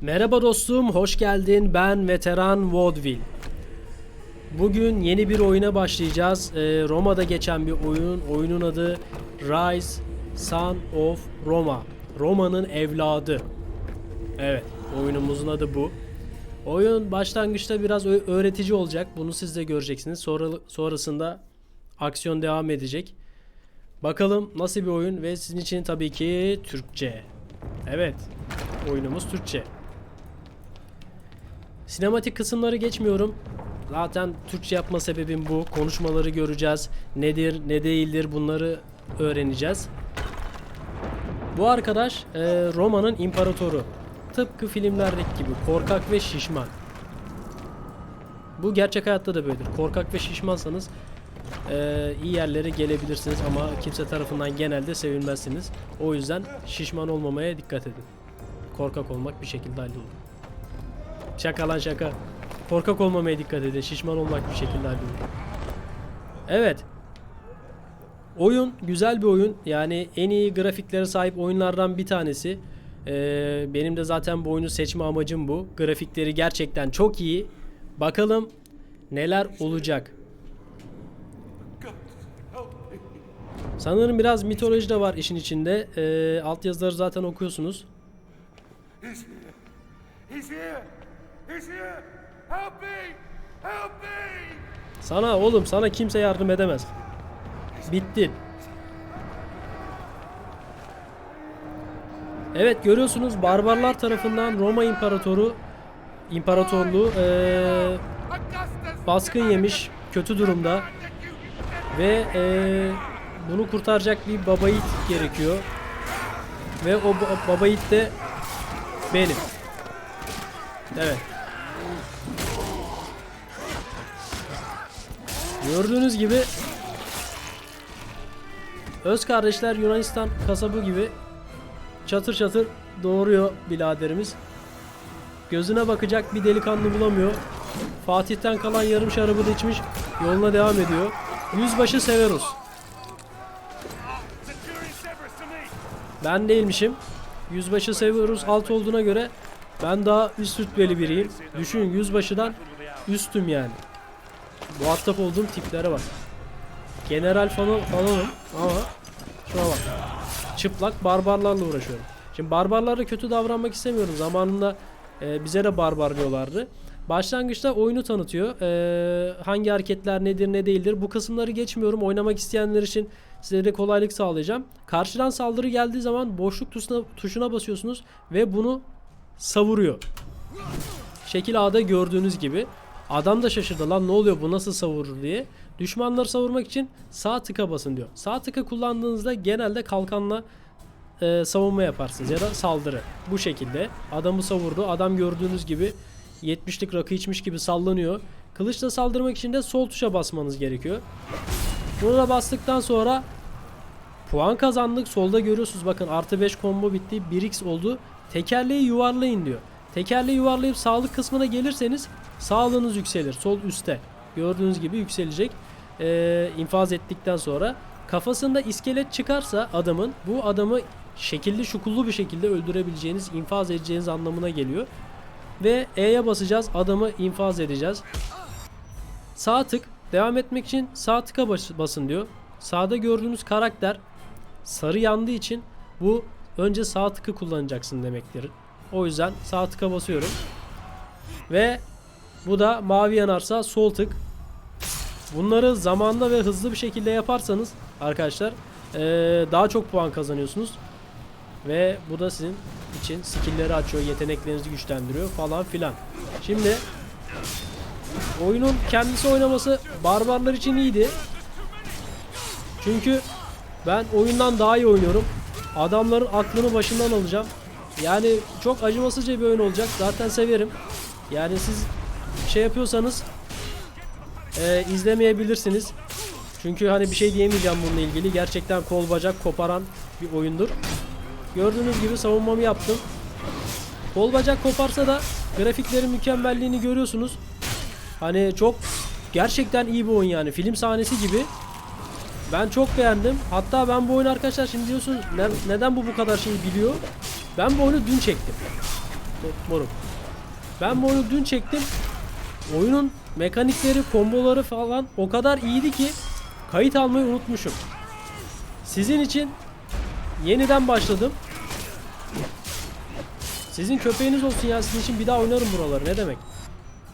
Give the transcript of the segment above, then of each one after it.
Merhaba dostum, hoş geldin. Ben veteran Vaudeville. Bugün yeni bir oyuna başlayacağız. Ee, Roma'da geçen bir oyun. Oyunun adı Rise Son of Roma. Roma'nın evladı. Evet, oyunumuzun adı bu. Oyun başlangıçta biraz öğretici olacak. Bunu siz de göreceksiniz. Sonra sonrasında aksiyon devam edecek. Bakalım nasıl bir oyun ve sizin için tabii ki Türkçe. Evet, oyunumuz Türkçe. Sinematik kısımları geçmiyorum. Zaten Türkçe yapma sebebim bu. Konuşmaları göreceğiz. Nedir, ne değildir bunları öğreneceğiz. Bu arkadaş e, Roma'nın imparatoru. Tıpkı filmlerdeki gibi korkak ve şişman. Bu gerçek hayatta da böyledir. Korkak ve şişmansanız e, iyi yerlere gelebilirsiniz ama kimse tarafından genelde sevilmezsiniz. O yüzden şişman olmamaya dikkat edin. Korkak olmak bir şekilde hallolur. Şaka lan şaka. Korkak olmamaya dikkat edin. Şişman olmak bir şekilde hallolur. Evet. Oyun güzel bir oyun. Yani en iyi grafiklere sahip oyunlardan bir tanesi. Ee, benim de zaten bu oyunu seçme amacım bu. Grafikleri gerçekten çok iyi. Bakalım neler olacak. Sanırım biraz mitoloji de var işin içinde. Ee, alt yazıları zaten okuyorsunuz. He's here. He's here. Sana oğlum sana kimse yardım edemez. Bittin. Evet görüyorsunuz barbarlar tarafından Roma İmparatoru İmparatorluğu Augustus. baskın yemiş kötü durumda ve eee, bunu kurtaracak bir baba yiğit gerekiyor ve o ba- baba yiğit de benim. Evet. Gördüğünüz gibi öz kardeşler Yunanistan kasabı gibi çatır çatır doğuruyor biraderimiz. Gözüne bakacak bir delikanlı bulamıyor. Fatih'ten kalan yarım şarabı da içmiş yoluna devam ediyor. Yüzbaşı Severus. Ben değilmişim. Yüzbaşı Severus alt olduğuna göre ben daha üst rütbeli biriyim. Düşün yüzbaşıdan üstüm yani. Muhatap olduğum tiplere bak. General falan falanım ama şuna bak. Çıplak barbarlarla uğraşıyorum. Şimdi barbarlara kötü davranmak istemiyorum. Zamanında e, bize de barbar diyorlardı. Başlangıçta oyunu tanıtıyor. E, hangi hareketler nedir ne değildir. Bu kısımları geçmiyorum. Oynamak isteyenler için size de kolaylık sağlayacağım. Karşıdan saldırı geldiği zaman boşluk tuşuna, tuşuna basıyorsunuz ve bunu savuruyor. Şekil A'da gördüğünüz gibi. Adam da şaşırdı lan ne oluyor bu nasıl savurur diye. Düşmanları savurmak için sağ tıka basın diyor. Sağ tıka kullandığınızda genelde kalkanla e, savunma yaparsınız ya da saldırı. Bu şekilde adamı savurdu. Adam gördüğünüz gibi 70'lik rakı içmiş gibi sallanıyor. Kılıçla saldırmak için de sol tuşa basmanız gerekiyor. Bunu da bastıktan sonra puan kazandık. Solda görüyorsunuz bakın artı 5 combo bitti. 1x oldu. Tekerleği yuvarlayın diyor. Tekerleği yuvarlayıp sağlık kısmına gelirseniz sağlığınız yükselir. Sol üstte. Gördüğünüz gibi yükselecek. Ee, infaz ettikten sonra kafasında iskelet çıkarsa adamın bu adamı şekilli şukullu bir şekilde öldürebileceğiniz, infaz edeceğiniz anlamına geliyor. Ve E'ye basacağız. Adamı infaz edeceğiz. Sağ tık devam etmek için sağ tıka bas- basın diyor. Sağda gördüğünüz karakter sarı yandığı için bu önce sağ tıkı kullanacaksın demektir. O yüzden sağ tıka basıyorum. Ve bu da mavi yanarsa sol tık. Bunları zamanla ve hızlı bir şekilde yaparsanız arkadaşlar eee, daha çok puan kazanıyorsunuz. Ve bu da sizin için skill'leri açıyor, yeteneklerinizi güçlendiriyor falan filan. Şimdi oyunun kendisi oynaması barbarlar için iyiydi. Çünkü ben oyundan daha iyi oynuyorum. Adamların aklını başından alacağım. Yani çok acımasızca bir oyun olacak. Zaten severim. Yani siz şey yapıyorsanız e, izlemeyebilirsiniz. Çünkü hani bir şey diyemeyeceğim bununla ilgili. Gerçekten kol bacak koparan bir oyundur. Gördüğünüz gibi savunmamı yaptım. Kol bacak koparsa da grafiklerin mükemmelliğini görüyorsunuz. Hani çok gerçekten iyi bir oyun yani. Film sahnesi gibi. Ben çok beğendim. Hatta ben bu oyunu arkadaşlar şimdi diyorsunuz "Ne- neden bu bu kadar şeyi biliyor? Ben bu oyunu dün çektim. Moruk. Ben bu oyunu dün çektim. Oyunun mekanikleri, komboları falan o kadar iyiydi ki kayıt almayı unutmuşum. Sizin için yeniden başladım. Sizin köpeğiniz olsun ya sizin için bir daha oynarım buraları ne demek.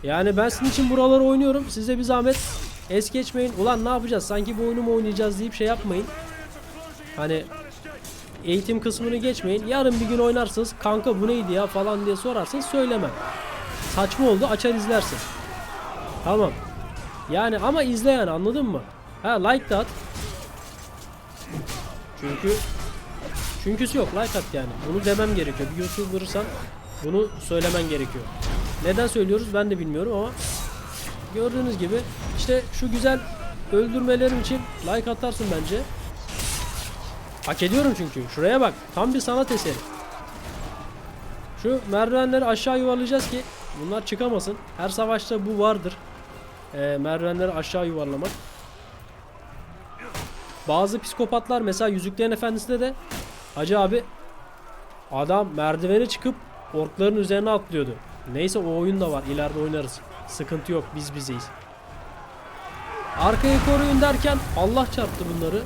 Yani ben sizin için buraları oynuyorum. Size bir zahmet es geçmeyin. Ulan ne yapacağız? Sanki bu oyunu mu oynayacağız deyip şey yapmayın. Hani eğitim kısmını geçmeyin. Yarın bir gün oynarsınız. Kanka bu neydi ya falan diye sorarsınız. Söylemem. Saçma oldu. Açar izlersin. Tamam. Yani ama izle yani anladın mı? Ha like de at. Çünkü Çünküsü yok like at yani. Bunu demem gerekiyor. Bir YouTuber'san bunu söylemen gerekiyor. Neden söylüyoruz ben de bilmiyorum ama gördüğünüz gibi işte şu güzel öldürmelerim için like atarsın bence. Hak ediyorum çünkü. Şuraya bak. Tam bir sanat eseri. Şu merdivenleri aşağı yuvarlayacağız ki bunlar çıkamasın. Her savaşta bu vardır. Ee, merdivenleri aşağı yuvarlamak. Bazı psikopatlar mesela Yüzüklerin Efendisi'nde de Hacı abi adam merdivene çıkıp orkların üzerine atlıyordu. Neyse o oyun da var. ileride oynarız. Sıkıntı yok. Biz bizeyiz. Arkayı koruyun derken Allah çarptı bunları.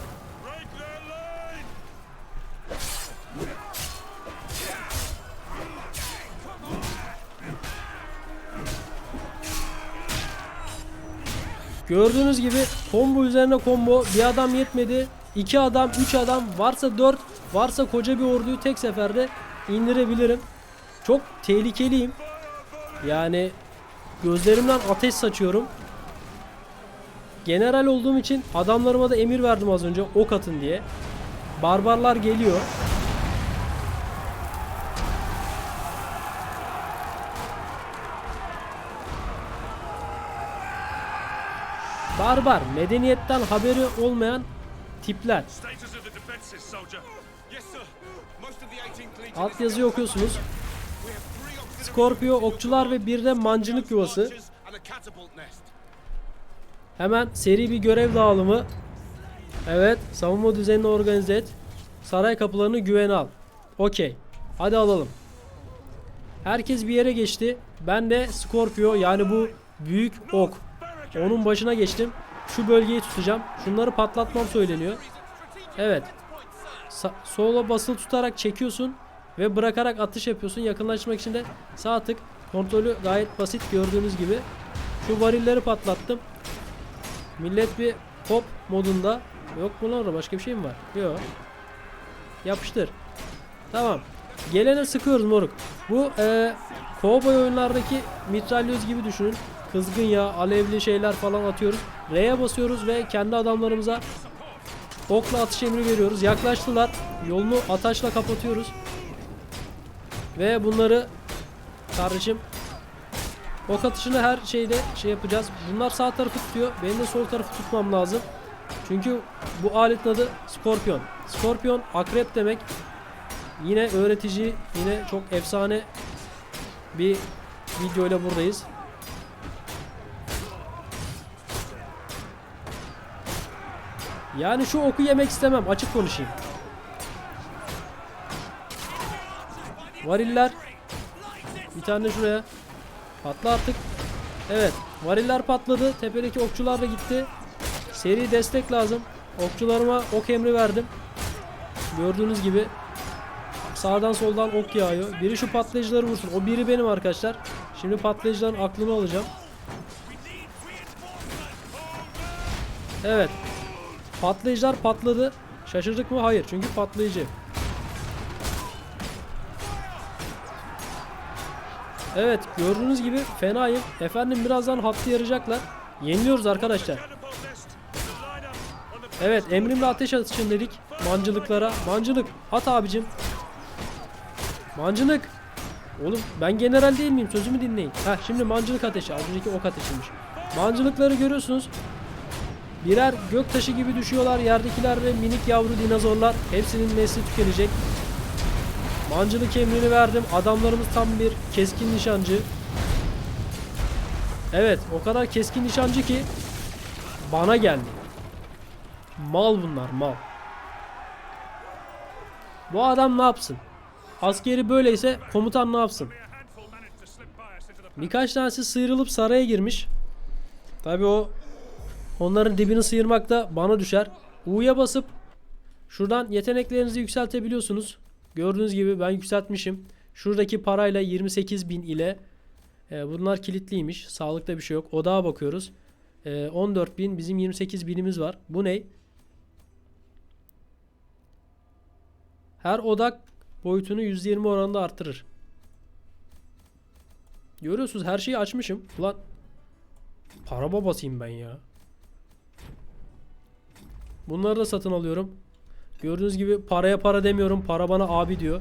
Gördüğünüz gibi combo üzerine combo bir adam yetmedi. iki adam, üç adam, varsa dört, varsa koca bir orduyu tek seferde indirebilirim. Çok tehlikeliyim. Yani gözlerimden ateş saçıyorum. General olduğum için adamlarıma da emir verdim az önce ok atın diye. Barbarlar geliyor. Barbar, medeniyetten haberi olmayan tipler. Status of the defenses, soldier. Yes, sir. Most of the 18th Legion Alt yazıyı okuyorsunuz. Scorpio, okçular ve bir de mancınık yuvası. Hemen seri bir görev dağılımı. Evet, savunma düzenini organize et. Saray kapılarını güvene al. Okey. Hadi alalım. Herkes bir yere geçti. Ben de Scorpio yani bu büyük ok. Onun başına geçtim. Şu bölgeyi tutacağım. Şunları patlatmam söyleniyor. Evet. Sa- sola basılı tutarak çekiyorsun ve bırakarak atış yapıyorsun. Yakınlaşmak için de sağ tık. Kontrolü gayet basit gördüğünüz gibi. Şu varilleri patlattım. Millet bir pop modunda. Yok mu lan başka bir şey mi var? Yok. Yapıştır. Tamam. Gelene sıkıyoruz moruk. Bu e, kovboy oyunlardaki mitralyöz gibi düşünün. Kızgın yağ, alevli şeyler falan atıyoruz. R'ye basıyoruz ve kendi adamlarımıza okla atış emri veriyoruz. Yaklaştılar. Yolunu ataşla kapatıyoruz. Ve bunları kardeşim Ok atışını her şeyde şey yapacağız. Bunlar sağ tarafı tutuyor. Benim de sol tarafı tutmam lazım. Çünkü bu aletin adı Scorpion. Scorpion akrep demek. Yine öğretici, yine çok efsane bir video ile buradayız. Yani şu oku yemek istemem. Açık konuşayım. Variller. Bir tane şuraya. Patla artık. Evet. Variller patladı. Tepedeki okçular da gitti. Seri destek lazım. Okçularıma ok emri verdim. Gördüğünüz gibi sağdan soldan ok yağıyor. Biri şu patlayıcıları vursun. O biri benim arkadaşlar. Şimdi patlayıcıların aklını alacağım. Evet. Patlayıcılar patladı. Şaşırdık mı? Hayır. Çünkü patlayıcı. Evet gördüğünüz gibi fenayım. Efendim birazdan hattı yarayacaklar. Yeniliyoruz arkadaşlar. Evet emrimle ateş atışın dedik. Mancılıklara. Mancılık at abicim. Mancılık. Oğlum ben general değil miyim? Sözümü dinleyin. Ha şimdi mancılık ateşi. Az önceki ok ateşiymiş. Mancılıkları görüyorsunuz. Birer gök taşı gibi düşüyorlar. Yerdekiler ve minik yavru dinozorlar. Hepsinin nesli tükenecek. Mancılık emrini verdim. Adamlarımız tam bir keskin nişancı. Evet o kadar keskin nişancı ki bana geldi. Mal bunlar mal. Bu adam ne yapsın? Askeri böyleyse komutan ne yapsın? Birkaç tanesi sıyrılıp saraya girmiş. Tabi o onların dibini sıyırmak da bana düşer. U'ya basıp şuradan yeteneklerinizi yükseltebiliyorsunuz. Gördüğünüz gibi ben yükseltmişim. Şuradaki parayla 28.000 ile e, bunlar kilitliymiş. Sağlıkta bir şey yok. Odağa bakıyoruz. E, 14.000 bizim 28.000'imiz var. Bu ne? Her odak boyutunu %20 oranında artırır. Görüyorsunuz her şeyi açmışım. Ulan para babasıyım ben ya. Bunları da satın alıyorum. Gördüğünüz gibi paraya para demiyorum. Para bana abi diyor.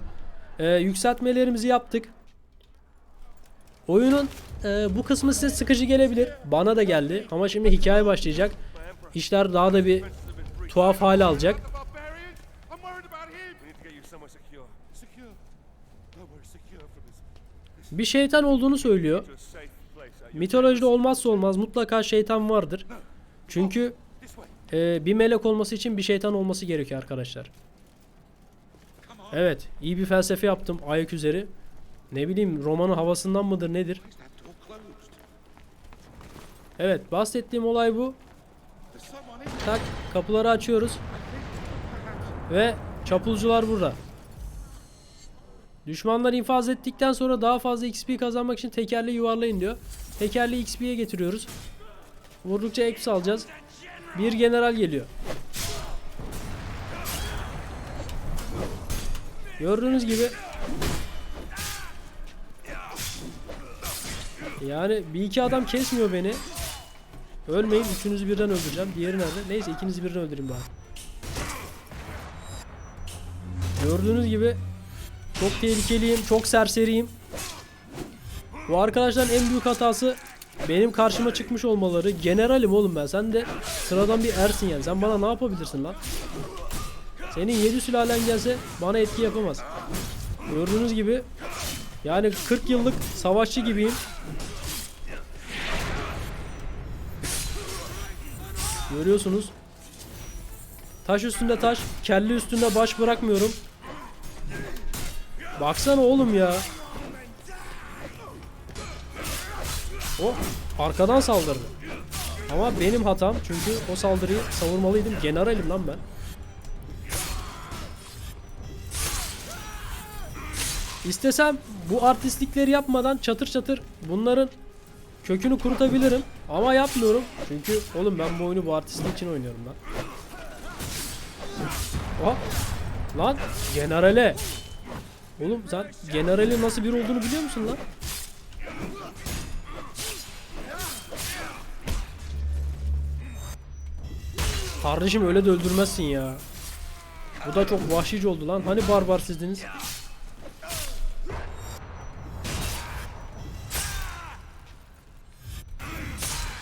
Ee, yükseltmelerimizi yaptık. Oyunun e, bu kısmı size sıkıcı gelebilir. Bana da geldi. Ama şimdi hikaye başlayacak. İşler daha da bir tuhaf hale alacak. Bir şeytan olduğunu söylüyor. Mitolojide olmazsa olmaz mutlaka şeytan vardır. Çünkü. E, bir melek olması için bir şeytan olması gerekiyor arkadaşlar. Evet, iyi bir felsefe yaptım ayak üzeri. Ne bileyim romanın havasından mıdır nedir? Evet, bahsettiğim olay bu. Tak, kapıları açıyoruz. Ve çapulcular burada. Düşmanları infaz ettikten sonra daha fazla XP kazanmak için tekerleği yuvarlayın diyor. Tekerleği XP'ye getiriyoruz. Vurdukça XP alacağız. Bir general geliyor. Gördüğünüz gibi yani bir iki adam kesmiyor beni. Ölmeyin. Üçünüzü birden öldüreceğim. Diğeri nerede? Neyse ikinizi birden öldüreyim bari. Gördüğünüz gibi çok tehlikeliyim. Çok serseriyim. Bu arkadaşların en büyük hatası benim karşıma çıkmış olmaları. Generalim oğlum ben. Sen de sıradan bir ersin yani. Sen bana ne yapabilirsin lan? Senin yedi sülalen gelse bana etki yapamaz. Gördüğünüz gibi yani 40 yıllık savaşçı gibiyim. Görüyorsunuz. Taş üstünde taş, kelle üstünde baş bırakmıyorum. Baksana oğlum ya. O arkadan saldırdı. Ama benim hatam çünkü o saldırıyı savurmalıydım. Generalim lan ben. İstesem bu artistlikleri yapmadan çatır çatır bunların kökünü kurutabilirim. Ama yapmıyorum. Çünkü oğlum ben bu oyunu bu artistlik için oynuyorum lan. Oha. Lan generale. Oğlum sen generalin nasıl bir olduğunu biliyor musun lan? Kardeşim öyle de öldürmezsin ya. Bu da çok vahşice oldu lan. Hani barbar sizdiniz?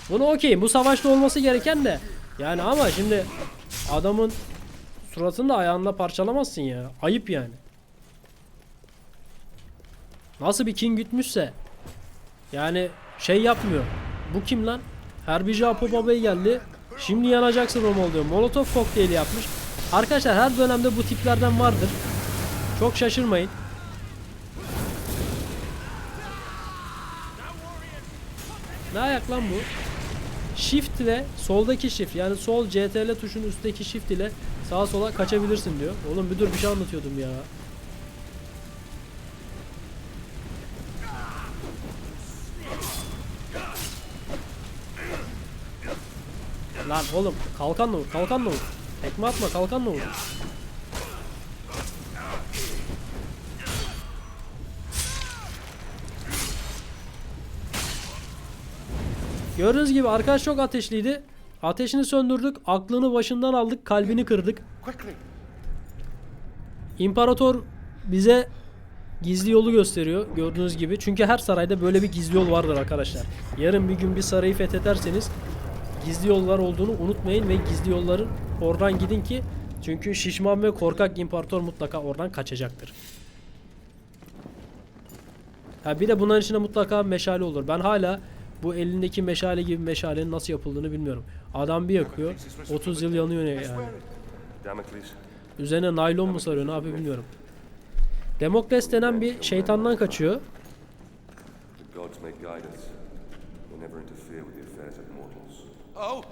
Bunu okey. Bu savaşta olması gereken de. Yani ama şimdi adamın suratını da ayağınla parçalamazsın ya. Ayıp yani. Nasıl bir king gütmüşse. Yani şey yapmıyor. Bu kim lan? Herbici Apo Baba'yı geldi. Şimdi yanacaksın Romal diyor. Molotov kokteyli yapmış. Arkadaşlar her dönemde bu tiplerden vardır. Çok şaşırmayın. Ne ayak lan bu? Shift ile soldaki shift yani sol CTRL tuşunun üstteki shift ile sağa sola kaçabilirsin diyor. Oğlum bir dur bir şey anlatıyordum ya. Lan oğlum kalkanla vur kalkanla vur. Tekme atma kalkanla vur. Gördüğünüz gibi arkadaş çok ateşliydi. Ateşini söndürdük, aklını başından aldık, kalbini kırdık. İmparator bize gizli yolu gösteriyor gördüğünüz gibi. Çünkü her sarayda böyle bir gizli yol vardır arkadaşlar. Yarın bir gün bir sarayı fethederseniz gizli yollar olduğunu unutmayın ve gizli yolların oradan gidin ki çünkü şişman ve korkak imparator mutlaka oradan kaçacaktır. Ha bir de bunların içinde mutlaka meşale olur. Ben hala bu elindeki meşale gibi meşalenin nasıl yapıldığını bilmiyorum. Adam bir yakıyor, 30 yıl yanıyor yani. Üzerine naylon mu sarıyor ne yapıyor bilmiyorum. Demokles denen bir şeytandan kaçıyor. Oh?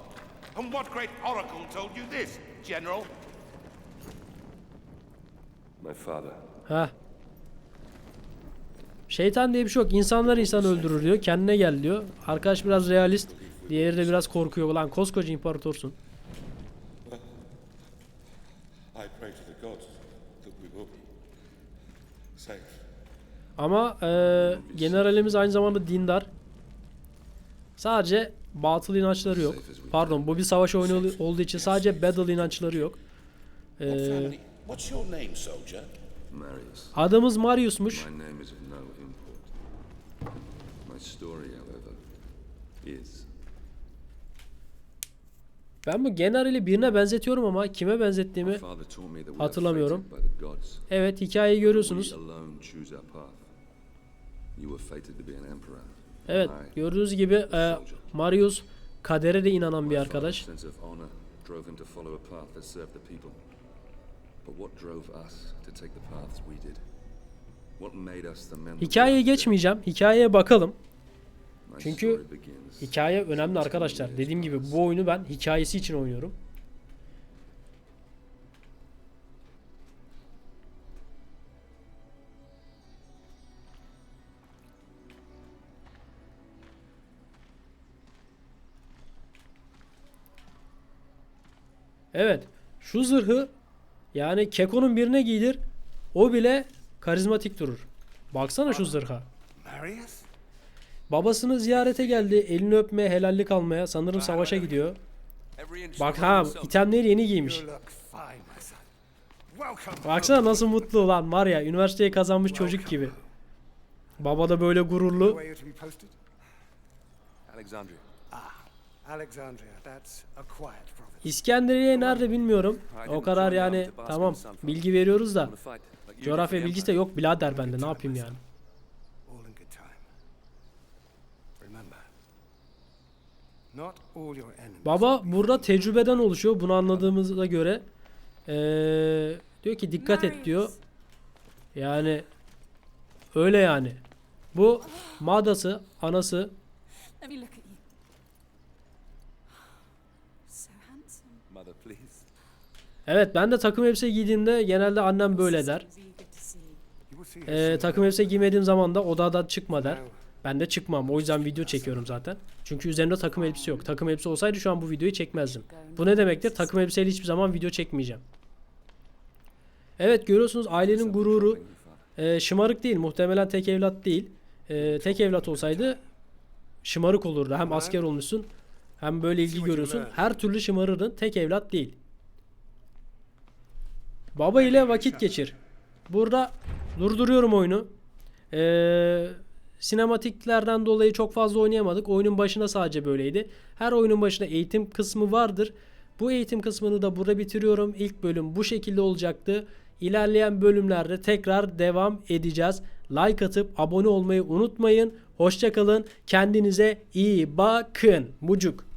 And what great oracle told you this, General? My father. Ha. Şeytan diye bir şey yok. İnsanlar insan öldürür diyor. Kendine gel diyor. Arkadaş biraz realist. Diğeri de biraz korkuyor. Lan koskoca imparatorsun. I pray to the gods that we will be safe. Ama eee, generalimiz aynı zamanda dindar. Sadece batıl inançları yok. Pardon bu bir savaş oyunu ol- olduğu için sadece battle inançları yok. Marius. adımız Marius'muş. Ben bu generali birine benzetiyorum ama kime benzettiğimi hatırlamıyorum. evet hikayeyi görüyorsunuz. Evet gördüğünüz gibi e, Marius kadere de inanan bir arkadaş. Hikayeye geçmeyeceğim. Hikayeye bakalım. Çünkü Hikaye önemli arkadaşlar. Dediğim gibi bu oyunu ben hikayesi için oynuyorum. Evet. Şu zırhı yani Keko'nun birine giydir. O bile karizmatik durur. Baksana şu zırha. Marius? Babasını ziyarete geldi. Elini öpmeye, helallik almaya. Sanırım savaşa gidiyor. Bak ha itemleri yeni giymiş. Baksana nasıl mutlu lan var ya üniversiteyi kazanmış çocuk gibi. Baba da böyle gururlu. İskenderiye nerede bilmiyorum. O kadar yani tamam bilgi veriyoruz da coğrafya bilgisi de yok birader bende ne yapayım yani. Baba burada tecrübeden oluşuyor bunu anladığımıza göre. Ee, diyor ki dikkat et diyor. Yani öyle yani. Bu madası, anası Evet ben de takım elbise giydiğimde genelde annem böyle der. Ee, takım elbise giymediğim zaman da odadan çıkma der. Ben de çıkmam. O yüzden video çekiyorum zaten. Çünkü üzerimde takım elbise yok. Takım elbise olsaydı şu an bu videoyu çekmezdim. Bu ne demektir? Takım elbiseyle hiçbir zaman video çekmeyeceğim. Evet görüyorsunuz ailenin gururu e, şımarık değil. Muhtemelen tek evlat değil. E, tek evlat olsaydı şımarık olurdu. Hem asker olmuşsun hem böyle ilgi görüyorsun. Her türlü şımarırdın. Tek evlat değil. Baba ile vakit geçir. Burada durduruyorum oyunu. Ee, sinematiklerden dolayı çok fazla oynayamadık. Oyunun başına sadece böyleydi. Her oyunun başına eğitim kısmı vardır. Bu eğitim kısmını da burada bitiriyorum. İlk bölüm bu şekilde olacaktı. İlerleyen bölümlerde tekrar devam edeceğiz. Like atıp abone olmayı unutmayın. Hoşçakalın. Kendinize iyi bakın. Mucuk.